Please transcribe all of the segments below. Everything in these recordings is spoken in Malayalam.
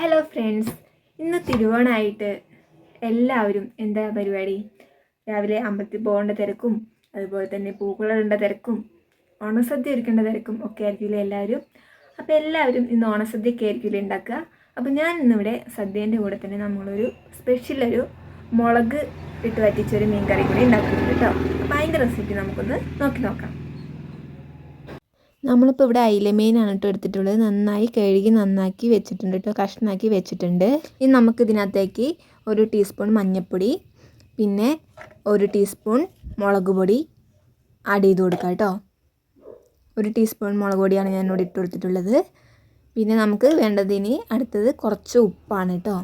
ഹലോ ഫ്രണ്ട്സ് ഇന്ന് തിരുവോണമായിട്ട് എല്ലാവരും എന്താ പരിപാടി? രാവിലെ അമ്പലത്തിൽ പോകേണ്ട തിരക്കും അതുപോലെ തന്നെ പൂക്കളിടേണ്ട തിരക്കും ഓണസദ്യ ഒരുക്കേണ്ട തിരക്കും ഒക്കെ ആയിരിക്കില്ലേ എല്ലാവരും? അപ്പോൾ എല്ലാവരും ഇന്ന് ഓണസദ്യയൊക്കെ ആയിരിക്കില്ലേ ഉണ്ടാക്കുക? അപ്പോൾ ഞാൻ ഇന്നിവിടെ സദ്യേന്റെ കൂടെ തന്നെ നമ്മളൊരു സ്പെഷ്യൽ ഒരു മുളക് ഇട്ട് വറ്റിച്ചൊരു മീൻ കറി കൂടി ഉണ്ടാക്കുന്നുണ്ട് കേട്ടോ. അപ്പോൾ അതിന്റെ റെസിപ്പി നമുക്കൊന്ന് നോക്കി നോക്കാം. നമ്മളിപ്പോൾ ഇവിടെ അയിലമീനാണ് കേട്ടോ എടുത്തിട്ടുള്ളത്. നന്നായി കഴുകി നന്നാക്കി വെച്ചിട്ടുണ്ട് കേട്ടോ കഷ്ണാക്കി വെച്ചിട്ടുണ്ട്. ഇനി നമുക്ക് ഇതിനകത്തേക്ക് ഒരു ടീസ്പൂൺ മഞ്ഞൾപ്പൊടി പിന്നെ ഒരു ടീസ്പൂൺ മുളക് പൊടി ആഡ് ചെയ്ത് കൊടുക്കാം കേട്ടോ ഒരു ടീസ്പൂൺ മുളക് പൊടിയാണ് ഞാൻ ഇവിടെ ഇട്ട് കൊടുത്തിട്ടുള്ളത്. പിന്നെ നമുക്ക് വേണ്ടതിന് അടുത്തത് കുറച്ച് ഉപ്പാണ് കേട്ടോ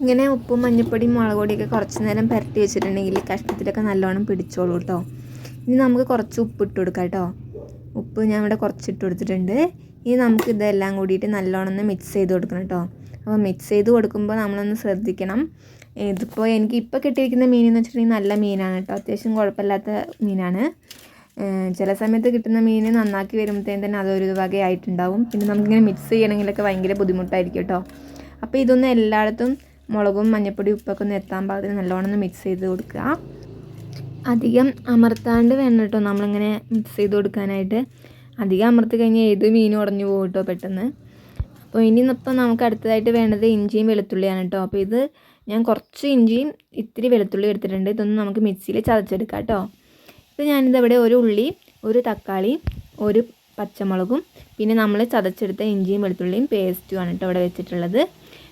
ഇങ്ങനെ ഉപ്പും മഞ്ഞൾപ്പൊടിയും മുളക് പൊടിയൊക്കെ കുറച്ച് നേരം പുരട്ടി വെച്ചിട്ടുണ്ടെങ്കിൽ കഷ്ണത്തിലൊക്കെ നല്ലോണം പിടിച്ചോളൂ കേട്ടോ ഇനി നമുക്ക് കുറച്ച് ഉപ്പ് ഇട്ട് കൊടുക്കാം കേട്ടോ ഉപ്പ് ഞാൻ ഇവിടെ കുറച്ചിട്ട് കൊടുത്തിട്ടുണ്ട്. ഇനി നമുക്ക് ഇതെല്ലാം കൂടിയിട്ട് നല്ലോണം ഒന്ന് മിക്സ് ചെയ്ത് കൊടുക്കണം കേട്ടോ. അപ്പോൾ മിക്സ് ചെയ്ത് കൊടുക്കുമ്പോൾ നമ്മളൊന്ന് ശ്രദ്ധിക്കണം. ഇതിപ്പോൾ എനിക്ക് ഇപ്പോൾ കിട്ടിയിരിക്കുന്ന മീൻ എന്ന് വെച്ചിട്ടുണ്ടെങ്കിൽ നല്ല മീനാണ് കേട്ടോ. അത്യാവശ്യം കുഴപ്പമില്ലാത്ത മീനാണ്. ചില സമയത്ത് കിട്ടുന്ന മീൻ നന്നാക്കി വരുമ്പോഴത്തേന് തന്നെ അതൊരു വകയായിട്ടുണ്ടാവും. പിന്നെ നമുക്കിങ്ങനെ മിക്സ് ചെയ്യണമെങ്കിലൊക്കെ ഭയങ്കര ബുദ്ധിമുട്ടായിരിക്കും കേട്ടോ. അപ്പോൾ ഇതൊന്ന് എല്ലായിടത്തും മുളകും മഞ്ഞപ്പൊടി ഉപ്പൊക്കെ ഒന്ന് എത്താൻ പാകത്തിന് നല്ലോണം ഒന്ന് മിക്സ് ചെയ്ത് കൊടുക്കുക. അധികം അമർത്താണ്ട് വേണം കേട്ടോ. നമ്മളിങ്ങനെ മിക്സ് ചെയ്ത് കൊടുക്കാനായിട്ട്. അധികം അമർത്തി കഴിഞ്ഞാൽ ഏത് മീനും ഉടഞ്ഞു പോകും കേട്ടോ പെട്ടെന്ന്. അപ്പോൾ ഇനി ഇപ്പം നമുക്ക് അടുത്തതായിട്ട് വേണ്ടത് ഇഞ്ചിയും വെളുത്തുള്ളിയാണ് കേട്ടോ. അപ്പോൾ ഇത് ഞാൻ കുറച്ച് ഇഞ്ചിയും ഇത്തിരി വെളുത്തുള്ളി എടുത്തിട്ടുണ്ട്. ഇതൊന്നും നമുക്ക് മിക്സിയിൽ ചതച്ചെടുക്കാം കേട്ടോ. ഇത് ഞാനിതവിടെ ഒരു ഉള്ളി ഒരു തക്കാളി ഒരു പച്ചമുളകും പിന്നെ നമ്മൾ ചതച്ചെടുത്ത ഇഞ്ചിയും വെളുത്തുള്ളിയും പേസ്റ്റുമാണ് കേട്ടോ ഇവിടെ വെച്ചിട്ടുള്ളത്.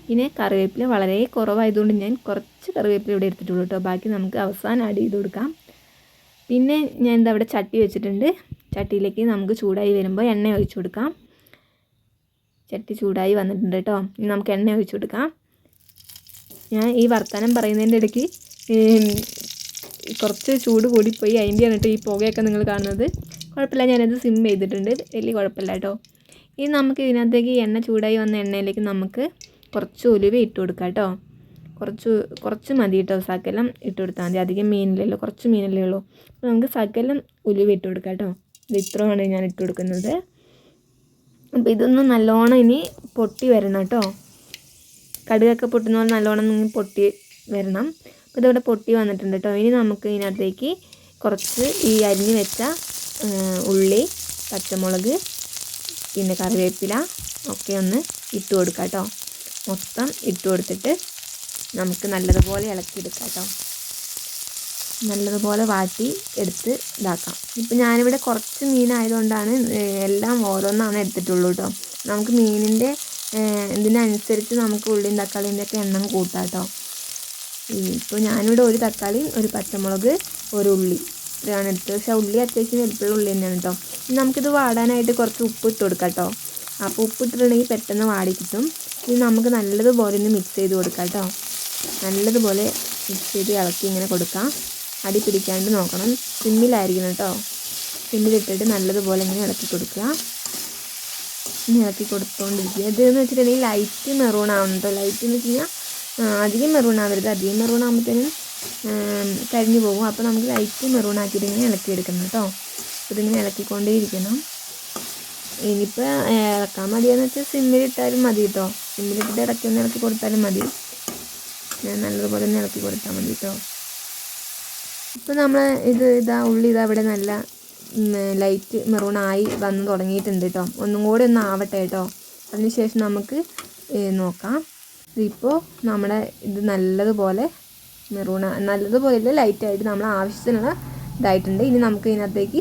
പിന്നെ കറിവേപ്പില വളരെ കുറവായതുകൊണ്ട് ഞാൻ കുറച്ച് കറിവേപ്പില ഇവിടെ എടുത്തിട്ടുള്ളൂ കേട്ടോ. ബാക്കി നമുക്ക് അവസാനം ആഡ് ചെയ്ത് കൊടുക്കാം. പിന്നെ ഞാൻ എന്താ അവിടെ ചട്ടി വെച്ചിട്ടുണ്ട്. ചട്ടിയിലേക്ക് നമുക്ക് ചൂടായി വരുമ്പോൾ എണ്ണ ഒഴിച്ചു കൊടുക്കാം. ചട്ടി ചൂടായി വന്നിട്ടുണ്ട് കേട്ടോ. ഇനി നമുക്ക് എണ്ണ ഒഴിച്ചു കൊടുക്കാം. ഞാൻ ഈ വർത്തമാനം പറയുന്നതിന്റെ ഇടയ്ക്ക് കുറച്ച് ചൂട് കൂടിപ്പോയി. അതിന്റെയാണ് കേട്ടോ ഈ പുകയൊക്കെ നിങ്ങൾ കാണുന്നത്. കുഴപ്പമില്ല ഞാനത് സിം ചെയ്തിട്ടുണ്ട്. വലിയ കുഴപ്പമില്ല കേട്ടോ. ഇനി നമുക്ക് ഇതിനകത്തേക്ക് എണ്ണ ചൂടായി വന്ന എണ്ണയിലേക്ക് നമുക്ക് കുറച്ച് ഉലുവ ഇട്ട് കൊടുക്കാം കേട്ടോ. കുറച്ച് കുറച്ച് മതി കേട്ടോ സകലം ഇട്ട് കൊടുത്താൽ മതി. അധികം മീനില്ലല്ലോ കുറച്ച് മീനല്ലേ ഉള്ളൂ. അപ്പോൾ നമുക്ക് സകലം ഉലുവ ഇട്ട് കൊടുക്കാം കേട്ടോ. ഇത് ഇത്രയാണ് ഞാൻ ഇട്ട് കൊടുക്കുന്നത്. അപ്പോൾ ഇതൊന്ന് നല്ലോണം ഇനി പൊട്ടി വരണം കേട്ടോ. കടുകൊക്കെ പൊട്ടുന്ന പോലെ നല്ലോണം ഇനി പൊട്ടി വരണം. അപ്പോൾ ഇതിവിടെ പൊട്ടി വന്നിട്ടുണ്ട് കേട്ടോ. ഇനി നമുക്ക് ഇതിനകത്തേക്ക് കുറച്ച് ഈ അരിഞ്ഞ് വെച്ച ഉള്ളി പച്ചമുളക് പിന്നെ കറിവേപ്പില ഒക്കെ ഒന്ന് ഇട്ട് കൊടുക്കാം കേട്ടോ. മൊത്തം ഇട്ട് കൊടുത്തിട്ട് നമുക്ക് നല്ലതുപോലെ ഇളക്കിയെടുക്കാം കേട്ടോ നല്ലതുപോലെ വാട്ടി എടുത്ത് ഇതാക്കാം. ഇപ്പം ഞാനിവിടെ കുറച്ച് മീനായതുകൊണ്ടാണ് എല്ലാം ഓരോന്നാണ് എടുത്തിട്ടുള്ളൂ കേട്ടോ നമുക്ക് മീനിന്റെ ഇതിനനുസരിച്ച് നമുക്ക് ഉള്ളിയും തക്കാളിന്റെ ഒക്കെ എണ്ണം കൂട്ടാം കേട്ടോ ഇപ്പോൾ ഞാനിവിടെ ഒരു തക്കാളി ഒരു പച്ചമുളക് ഒരു ഉള്ളി ഇത്രയാണ് എടുത്തത്. പക്ഷേ ഉള്ളി അത്യാവശ്യം വലിപ്പമുള്ള ഉള്ളി തന്നെയാണ് കേട്ടോ നമുക്കിത് വാടാനായിട്ട് കുറച്ച് ഉപ്പ് ഇട്ട് കൊടുക്കാം കേട്ടോ അപ്പോൾ ഉപ്പ് ഇട്ടിട്ടുണ്ടെങ്കിൽ പെട്ടെന്ന് വാടി കിട്ടും. ഇനി നമുക്ക് നല്ലതുപോലെ ഒന്ന് മിക്സ് ചെയ്ത് കൊടുക്കാം കേട്ടോ നല്ലതുപോലെ മിക്സ് ചെയ്ത് ഇളക്കി ഇങ്ങനെ കൊടുക്കാം. അടി പിടിക്കാണ്ട് നോക്കണം. സിമ്മിലായിരിക്കണം കേട്ടോ സിമ്മിലിട്ടിട്ട് നല്ലതുപോലെ ഇങ്ങനെ ഇളക്കി കൊടുക്കുക. ഇങ്ങനെ ഇളക്കി കൊടുത്തുകൊണ്ടിരിക്കുക ഇതെന്ന് വെച്ചിട്ടുണ്ടെങ്കിൽ ലൈറ്റ് മെറൂൺ ആവണം കേട്ടോ ലൈറ്റ് എന്ന് വെച്ച് കഴിഞ്ഞാൽ അധികം മെറൂൺ ആവരുത്. അധികം മെറൂൺ ആകുമ്പോഴത്തേനും കരിഞ്ഞു പോകും. അപ്പോൾ നമുക്ക് ലൈറ്റ് മെറൂൺ ആക്കിയിട്ട് ഇങ്ങനെ ഇളക്കി എടുക്കണം കേട്ടോ ഇതിങ്ങനെ ഇളക്കിക്കൊണ്ടേ ഇരിക്കണം ഇനിയിപ്പോൾ ഇളക്കാൻ മതിയെന്ന് വെച്ചാൽ സിമ്മിലിട്ടാലും മതി കേട്ടോ സിമ്മിലിട്ടിട്ട് ഇടയ്ക്ക് ഒന്ന് ഇളക്കി കൊടുത്താലും മതി. ഞാൻ നല്ലതുപോലെ തന്നെ ഇളക്കി കൊടുത്താൽ മതി കേട്ടോ ഇപ്പോൾ നമ്മൾ ഇത് ഇതാ ഉള്ളി ഇതാ ഇവിടെ നല്ല ലൈറ്റ് മെറൂണായി വന്ന് തുടങ്ങിയിട്ടുണ്ട് കേട്ടോ ഒന്നും കൂടി ഒന്ന് ആവട്ടെ കേട്ടോ അതിനുശേഷം നമുക്ക് നോക്കാം. ഇതിപ്പോൾ നമ്മുടെ ഇത് നല്ലതുപോലെ മെറൂണ നല്ലതുപോലെ ലൈറ്റായിട്ട് നമ്മൾ ആവശ്യത്തിനുള്ള ഇതായിട്ടുണ്ട്. ഇനി നമുക്ക് ഇതിനകത്തേക്ക്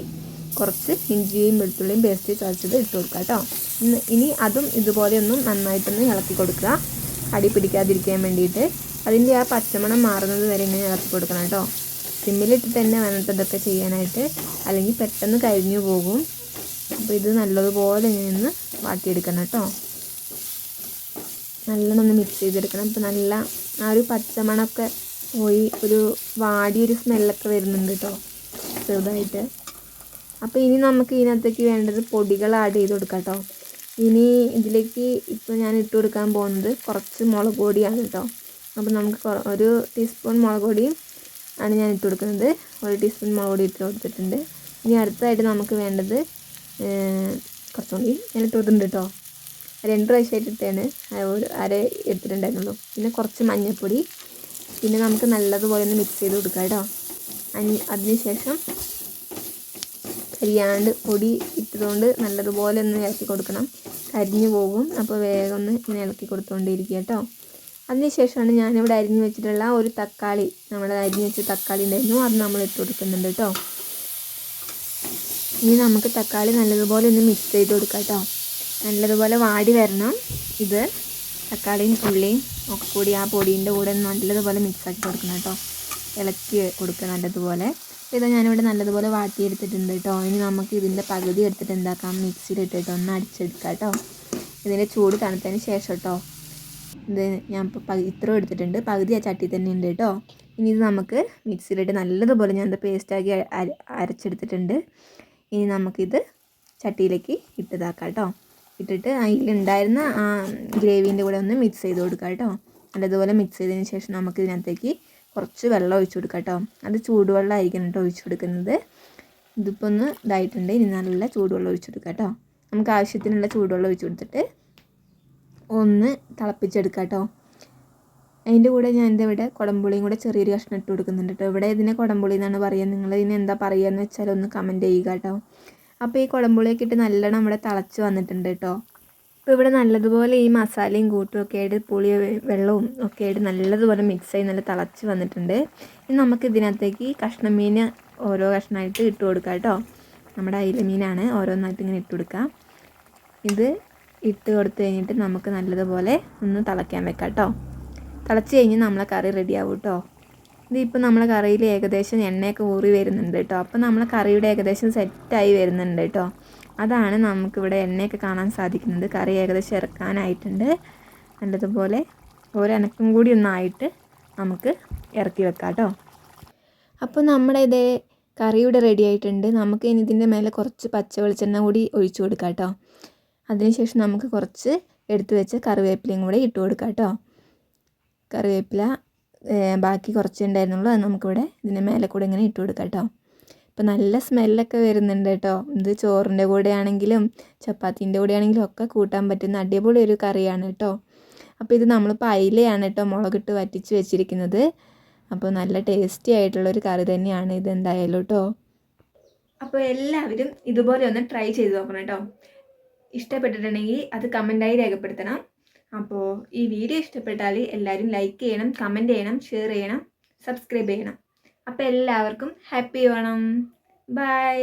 കുറച്ച് ഇഞ്ചിയും വെളുത്തുള്ളിയും പേസ്റ്റ് ചതച്ചത് ഇട്ട് കൊടുക്കുക കേട്ടോ ഇനി അതും ഇതുപോലെ ഒന്നും നന്നായിട്ടൊന്ന് ഇളക്കി കൊടുക്കുക. അടി പിടിക്കാതിരിക്കാൻ വേണ്ടിയിട്ട്. അതിന്റെ ആ പച്ചമണം മാറുന്നത് വരെ ഇങ്ങനെ ഇളക്കി കൊടുക്കണം കേട്ടോ. സിമ്മിലിട്ട് തന്നെ വേണം ഇതൊക്കെ ചെയ്യാനായിട്ട് അല്ലെങ്കിൽ പെട്ടെന്ന് കരിഞ്ഞു പോകും. അപ്പോൾ ഇത് നല്ലതുപോലെ ഒന്ന് വാട്ടിയെടുക്കണം കേട്ടോ. നല്ലോണം മിക്സ് ചെയ്തെടുക്കണം. അപ്പോൾ നല്ല ആ ഒരു പച്ചമണമൊക്കെ പോയി ഒരു വാടിയൊരു സ്മെല്ലൊക്കെ വരുന്നുണ്ട് കേട്ടോ ചെറുതായിട്ട്. അപ്പോൾ ഇനി നമുക്ക് ഇതിനകത്തേക്ക് വേണ്ടത് പൊടികൾ ആഡ് ചെയ്ത് കൊടുക്കാം കേട്ടോ. ഇനി ഇതിലേക്ക് ഇപ്പോൾ ഞാൻ ഇട്ട് കൊടുക്കാൻ പോകുന്നത് കുറച്ച് മുളക് പൊടിയാണ് കേട്ടോ. അപ്പോൾ നമുക്ക് ഒരു ടീസ്പൂൺ മുളക് പൊടിയും ആണ് ഞാൻ ഇട്ട് കൊടുക്കുന്നത്. ഒരു ടീസ്പൂൺ മുളക് പൊടി ഇട്ട് കൊടുത്തിട്ടുണ്ട്. ഇനി അടുത്തതായിട്ട് നമുക്ക് വേണ്ടത് കുറച്ചുകൂടി ഞാൻ ഇട്ട് കൊടുത്തിട്ടുണ്ട് കേട്ടോ രണ്ട് പ്രാവശ്യമായിട്ട് ഇട്ടാണ് ഒരു അര എടുത്തിട്ടുണ്ടായിരുന്നുള്ളൂ. പിന്നെ കുറച്ച് മഞ്ഞൾപ്പൊടി. പിന്നെ നമുക്ക് നല്ലതുപോലെ ഒന്ന് മിക്സ് ചെയ്ത് കൊടുക്കാം കേട്ടോ. അതിന് അതിനുശേഷം കരിയാണ്ട് പൊടി ഇട്ടതുകൊണ്ട് നല്ലതുപോലെ ഒന്ന് ഇളക്കി കൊടുക്കണം. കരിഞ്ഞു പോകും. അപ്പോൾ വേഗം ഒന്ന് ഇങ്ങനെ ഇളക്കി കൊടുത്തുകൊണ്ടിരിക്കുക കേട്ടോ. അതിനുശേഷമാണ് ഞാനിവിടെ അരിഞ്ഞ് വെച്ചിട്ടുള്ള ഒരു തക്കാളി നമ്മൾ അരിഞ്ഞ് വെച്ച തക്കാളി ഉണ്ടായിരുന്നു അത് നമ്മൾ ഇട്ട് കൊടുക്കുന്നുണ്ട് കേട്ടോ. ഇനി നമുക്ക് തക്കാളി നല്ലതുപോലെ ഒന്ന് മിക്സ് ചെയ്ത് കൊടുക്കാം കേട്ടോ. നല്ലതുപോലെ വാടി വരണം. ഇത് തക്കാളിയും ഉള്ളിയും ഒക്കെ കൂടി ആ പൊടീന്റെ കൂടെ നല്ലതുപോലെ മിക്സ് ആക്കി കൊടുക്കണം കേട്ടോ. ഇളക്കി കൊടുക്കുക നല്ലതുപോലെ. ഇത് ഞാനിവിടെ നല്ലതുപോലെ വാട്ടിയെടുത്തിട്ടുണ്ട് കേട്ടോ. ഇനി നമുക്ക് ഇതിന്റെ പകുതി എടുത്തിട്ട് എന്താക്കാം? മിക്സിയിലിട്ടിട്ട് ഒന്ന് അടിച്ചെടുക്കാം കേട്ടോ. ഇതിന്റെ ചൂട് തണുത്തതിന് ശേഷം കേട്ടോ. ഇത് ഞാൻ ഇപ്പോൾ ഇത്രയും എടുത്തിട്ടുണ്ട്. പകുതി ആ ചട്ടി തന്നെ ഉണ്ട് കേട്ടോ. ഇനി ഇത് നമുക്ക് മിക്സിയിലിട്ട് നല്ലതുപോലെ ഞാൻ പേസ്റ്റാക്കി അരച്ചെടുത്തിട്ടുണ്ട്. ഇനി നമുക്കിത് ചട്ടിയിലേക്ക് ഇട്ടതാക്കാം കേട്ടോ. ഇട്ടിട്ട് അതിലുണ്ടായിരുന്ന ആ ഗ്രേവീന്റെ കൂടെ ഒന്ന് മിക്സ് ചെയ്ത് കൊടുക്കാം കേട്ടോ. നല്ലതുപോലെ മിക്സ് ചെയ്തതിന് ശേഷം നമുക്ക് ഇതിനകത്തേക്ക് കുറച്ച് വെള്ളം ഒഴിച്ചു കൊടുക്കാം കേട്ടോ. അത് ചൂടുവെള്ളമായിരിക്കണം കേട്ടോ ഒഴിച്ചു കൊടുക്കുന്നത്. ഇതിപ്പോൾ ഒന്ന് ഇതായിട്ടുണ്ട്. ഇനി നല്ല ചൂടുവെള്ളം ഒഴിച്ചു കൊടുക്കാം കേട്ടോ. നമുക്ക് ആവശ്യത്തിനുള്ള ചൂടുവെള്ളം ഒഴിച്ചു കൊടുത്തിട്ട് ഒന്ന് തിളപ്പിച്ചെടുക്കാം കേട്ടോ അതിന്റെ കൂടെ ഞാൻ എന്റെ ഇവിടെ കുടംപുളിയും കൂടെ ചെറിയൊരു കഷ്ണം ഇട്ട് കൊടുക്കുന്നുണ്ട് കേട്ടോ. ഇവിടെ ഇതിനെ കുടംപുളി എന്നാണ് പറയുക. നിങ്ങൾ ഇതിന് എന്താ പറയുക എന്ന് വെച്ചാൽ ഒന്ന് കമന്റ് ചെയ്യുക കേട്ടോ. അപ്പോൾ ഈ കുടംപുളിയൊക്കെ ഇട്ട് നല്ലോണം ഇവിടെ തിളച്ച് വന്നിട്ടുണ്ട് കേട്ടോ. അപ്പോൾ ഇവിടെ നല്ലതുപോലെ ഈ മസാലയും കൂട്ടും ഒക്കെ ആയിട്ട് പുളി വെള്ളവും ഒക്കെ ആയിട്ട് നല്ലതുപോലെ മിക്സ് ആയി നല്ല തിളച്ച് വന്നിട്ടുണ്ട്. ഇനി നമുക്ക് ഇതിനകത്തേക്ക് കഷ്ണം മീൻ ഓരോ കഷ്ണമായിട്ട് ഇട്ട് കൊടുക്കാം കേട്ടോ. നമ്മുടെ അയില മീനാണ് ഓരോന്നായിട്ട് ഇങ്ങനെ ഇട്ട് കൊടുക്കാം. ഇത് ഇട്ട് കൊടുത്തു കഴിഞ്ഞിട്ട് നമുക്ക് നല്ലതുപോലെ ഒന്ന് തിളയ്ക്കാൻ വെക്കാം കേട്ടോ. തിളച്ച് കഴിഞ്ഞ് നമ്മളെ കറി റെഡിയാവും കേട്ടോ. ഇതിപ്പോൾ നമ്മളെ കറിയിൽ ഏകദേശം എണ്ണയൊക്കെ ഊറി വരുന്നുണ്ട് കേട്ടോ. അപ്പോൾ നമ്മളെ കറിയുടെ ഏകദേശം സെറ്റായി വരുന്നുണ്ട് കേട്ടോ. അതാണ് നമുക്കിവിടെ എണ്ണയൊക്കെ കാണാൻ സാധിക്കുന്നത്. കറി ഏകദേശം ഇറക്കാനായിട്ടുണ്ട്. നല്ലതുപോലെ ഒരനക്കും കൂടി ഒന്നായിട്ട് നമുക്ക് ഇറക്കി വെക്കാം കേട്ടോ. അപ്പോൾ നമ്മുടെ ഇത് കറിയുടെ റെഡി ആയിട്ടുണ്ട്. നമുക്ക് ഇനി ഇതിന്റെ മേലെ കുറച്ച് പച്ച വെളിച്ചെണ്ണ കൂടി ഒഴിച്ചു കൊടുക്കാം കേട്ടോ. അതിനുശേഷം നമുക്ക് കുറച്ച് എടുത്തു വെച്ച കറിവേപ്പിലയും കൂടെ ഇട്ട് കൊടുക്കാം കേട്ടോ. കറിവേപ്പില ബാക്കി കുറച്ച് ഉണ്ടായിരുന്നുള്ളൂ. അത് നമുക്കിവിടെ ഇതിന്റെ മേലെ കൂടെ ഇങ്ങനെ ഇട്ട് കൊടുക്കാം കേട്ടോ. ഇപ്പം നല്ല സ്മെല്ലൊക്കെ വരുന്നുണ്ട് കേട്ടോ. ഇത് ചോറിന്റെ കൂടെ ആണെങ്കിലും ചപ്പാത്തിന്റെ കൂടെ ആണെങ്കിലും ഒക്കെ കൂട്ടാൻ പറ്റുന്ന അടിപൊളി ഒരു കറിയാണ് കേട്ടോ. അപ്പോൾ ഇത് നമ്മളിപ്പോൾ അയിലയാണ് കേട്ടോ മുളകിട്ട് വറ്റിച്ച് വെച്ചിരിക്കുന്നത്. അപ്പോൾ നല്ല ടേസ്റ്റി ആയിട്ടുള്ളൊരു കറി തന്നെയാണ് ഇത് എന്തായാലും കേട്ടോ. അപ്പോൾ എല്ലാവരും ഇതുപോലെ ഒന്ന് ട്രൈ ചെയ്ത് നോക്കണം കേട്ടോ. ഇഷ്ടപ്പെട്ടിട്ടുണ്ടെങ്കിൽ അത് കമന്റായി രേഖപ്പെടുത്തണം. അപ്പോൾ ഈ വീഡിയോ ഇഷ്ടപ്പെട്ടാൽ എല്ലാവരും ലൈക്ക് ചെയ്യണം കമന്റ് ചെയ്യണം ഷെയർ ചെയ്യണം സബ്സ്ക്രൈബ് ചെയ്യണം. അപ്പോൾ എല്ലാവർക്കും ഹാപ്പി വേണം. ബൈ